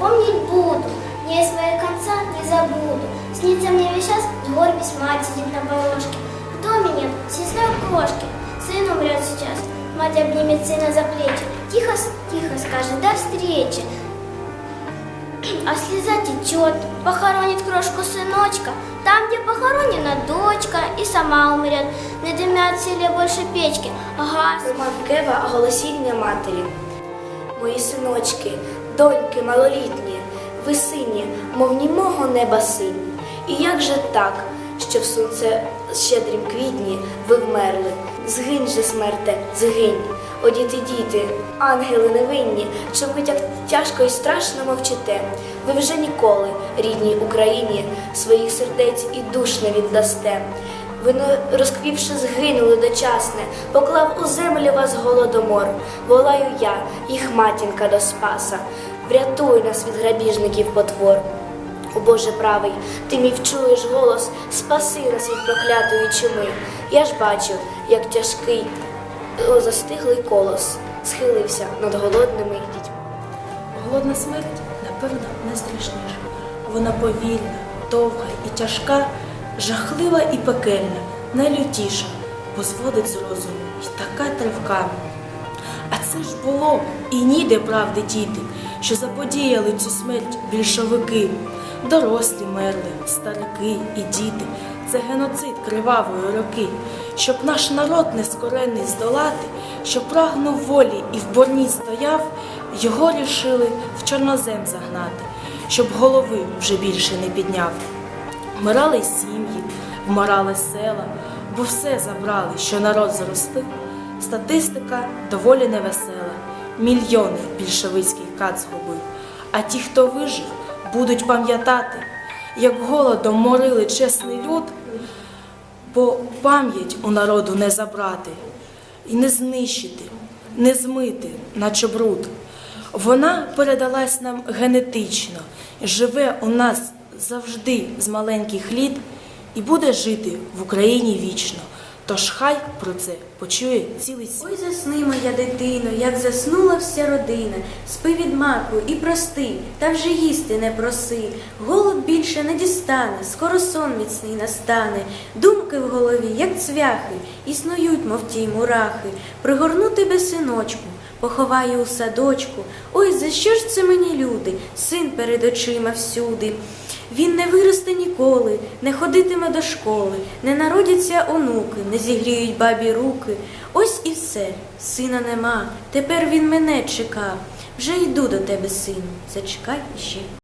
помнить буду, дней своих конца не забуду. Снится мне весь час, горбись мать сидит на порожке. В доме нет, сестра крошки, сын умрет сейчас. Мать обнимет сына за плечи, тихо, с- тихо скажет, до встречи. А слеза течет, похоронит крошку сыночка, там, где похоронена дочка, и сама умрет. Не дымят в селе больше печки, газ. Роман Кева голосіння матері. Мої синочки, доньки малолітні, ви сині, мов німого неба сині. І як же так, що в сонце щедрім квітні ви вмерли? Згинь же, смерте, згинь. О, діти, діти, ангели невинні, чому ви так тяжко і страшно мовчите? Ви вже ніколи, рідній Україні, своїх сердець і душ не віддасте. Ви розквівши згинули дочасне, поклав у землю вас голодомор. Волаю я, їх матінка до спаса. Врятуй нас від грабіжників потвор. О Боже правий, ти мій вчуєш голос, спаси нас від проклятої чуми. Я ж бачу, як тяжкий застиглий колос схилився над голодними дітьми. Голодна смерть, напевно, найстрашніша. Вона повільна, довга і тяжка, жахлива і пекельна, найлютіша, бо зводить з розуму і така тривка. А це ж було і ніде правди діти, що заподіяли цю смерть більшовики. Дорослі мерли, старики і діти. Це геноцид кривавої роки, щоб наш народ нескорений здолати, щоб прагнув волі і в борні стояв, його рішили в чорнозем загнати, щоб голови вже більше не підняв. Вмирали сім'ї, вмирали села, бо все забрали, що народ зростив. Статистика доволі невесела. Мільйони більшовицький кат згубив. А ті, хто вижив, будуть пам'ятати, як голодом морили чесний люд, бо пам'ять у народу не забрати, і не знищити, не змити, наче бруд. Вона передалась нам генетично, живе у нас завжди з маленьких літ і буде жити в Україні вічно. Тож хай про це почує цілий світ. Ой, засни, моя дитино, як заснула вся родина. Спи від маку і прости, та вже їсти не проси. Голод більше не дістане, скоро сон міцний настане. Думки в голові, як цвяхи, існують, мов ті мурахи. Пригорну тебе, синочку, поховаю у садочку. Ой, за що ж це мені люди? Син перед очима всюди. Він не виросте ніколи, не ходитиме до школи, не народяться онуки, не зігріють бабі руки. Ось і все, сина нема. Тепер він мене чекав. Вже йду до тебе, сину. Зачекай іще.